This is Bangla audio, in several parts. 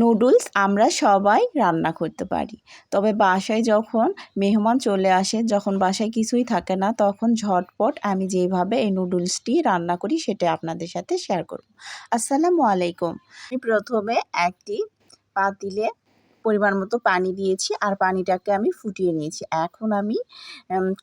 নুডলস আমরা সবাই রান্না করতে পারি। তবে বাসায় যখন মেহমান চলে আসে, যখন বাসায় কিছুই থাকে না, তখন ঝটপট আমি যেভাবে এই নুডলসটি রান্না করি, সেটা আপনাদের সাথে শেয়ার করব। আসসালামু আলাইকুম। আমি প্রথমে একটি পাতিলে পরিমাণ মতো পানি দিয়েছি আর পানিটাকে আমি ফুটিয়ে নিয়েছি। এখন আমি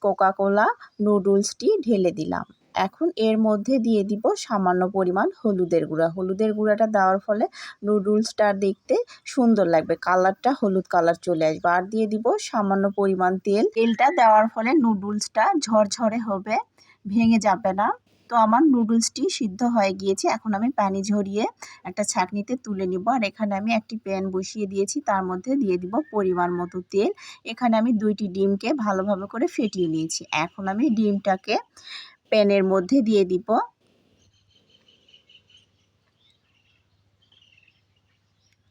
কোকাকোলা নুডলসটি ঢেলে দিলাম। এখন এর মধ্যে দিয়ে দিব সামান্য পরিমাণ হলুদের গুঁড়া। হলুদের গুঁড়াটা দেওয়ার ফলে নুডলসটা দেখতে সুন্দর লাগবে। কালারটা হলুদ কালার চলে আসবে। আর দিয়ে দিব সামান্য পরিমাণ তেল। তেলটা দেওয়ার ফলে নুডলসটা ঝরঝরে হবে, ভেঙে যাবে না। তো আমার নুডলসটি সিদ্ধ হয়ে গিয়েছে। এখন আমি পানি ঝরিয়ে একটা ছাঁকনিতে তুলে নিব। আর এখানে আমি একটি প্যান বসিয়ে দিয়েছি। তার মধ্যে দিয়ে দিব পরিমাণ মতো তেল। এখানে আমি দুইটি ডিমকে ভালোভাবে করে ফেটিয়ে নিয়েছি। এখন আমি ডিমটাকে প্যানের মধ্যে দিয়ে দিব।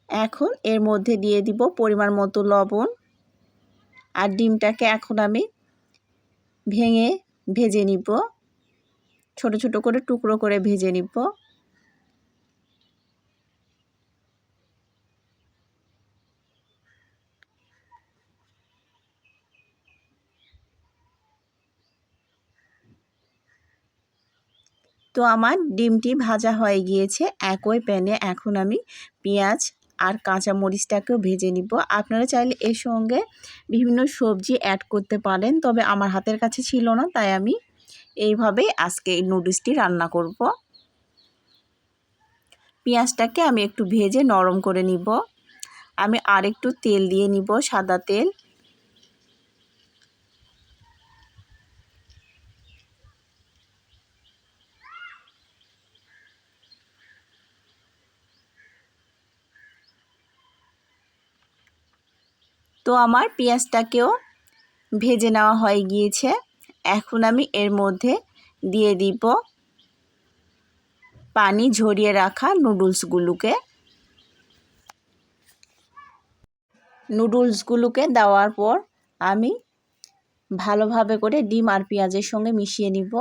এখন এর মধ্যে দিয়ে দিব পরিমাণ মতো লবণ। আর ডিমটাকে এখন আমি ভেঙে ভেজে নিব। ছোট ছোট করে টুকরো করে ভেজে নিব। তো আমার ডিমটি ভাজা হয়ে গিয়েছে। একই প্যানে এখন আমি পেঁয়াজ আর কাঁচা মরিচটাকেও ভেজে নিব। আপনারা চাইলে এর সঙ্গে বিভিন্ন সবজি অ্যাড করতে পারেন, তবে আমার হাতের কাছে ছিল না, তাই আমি এইভাবেই আজকে এই নুডলসটি রান্না করব। পেঁয়াজটাকে আমি একটু ভেজে নরম করে নিব। আমি আর একটু তেল দিয়ে নিব, সাদা তেল। তো আমার পেঁয়াজটাকেও ভেজে নেওয়া হয়ে গিয়েছে। এখন আমি এর মধ্যে দিয়ে দিব পানি ঝরিয়ে রাখা নুডলসগুলোকে। নুডলসগুলোকে দেওয়ার পর আমি ভালোভাবে করে ডিম আর পেঁয়াজের সঙ্গে মিশিয়ে নিব।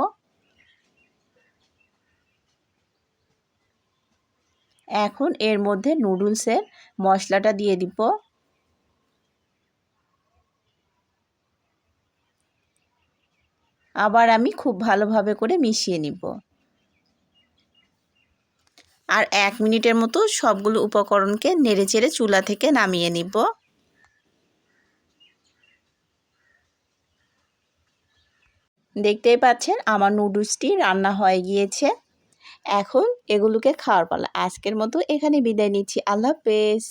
এখন এর মধ্যে নুডলসের মশলাটা দিয়ে দিব। আবার আমি খুব ভালোভাবে করে মিশিয়ে নিব। আর এক মিনিটের মতো সবগুলো উপকরণকে নেড়ে চেড়ে চুলা থেকে নামিয়ে নিব। দেখতেই পাচ্ছেন আমার নুডলসটি রান্না হয়ে গিয়েছে। এখন এগুলোকে খাওয়ার পালা। আজকের মতো এখানে বিদায় নিচ্ছি। আল্লাহ হাফেজ।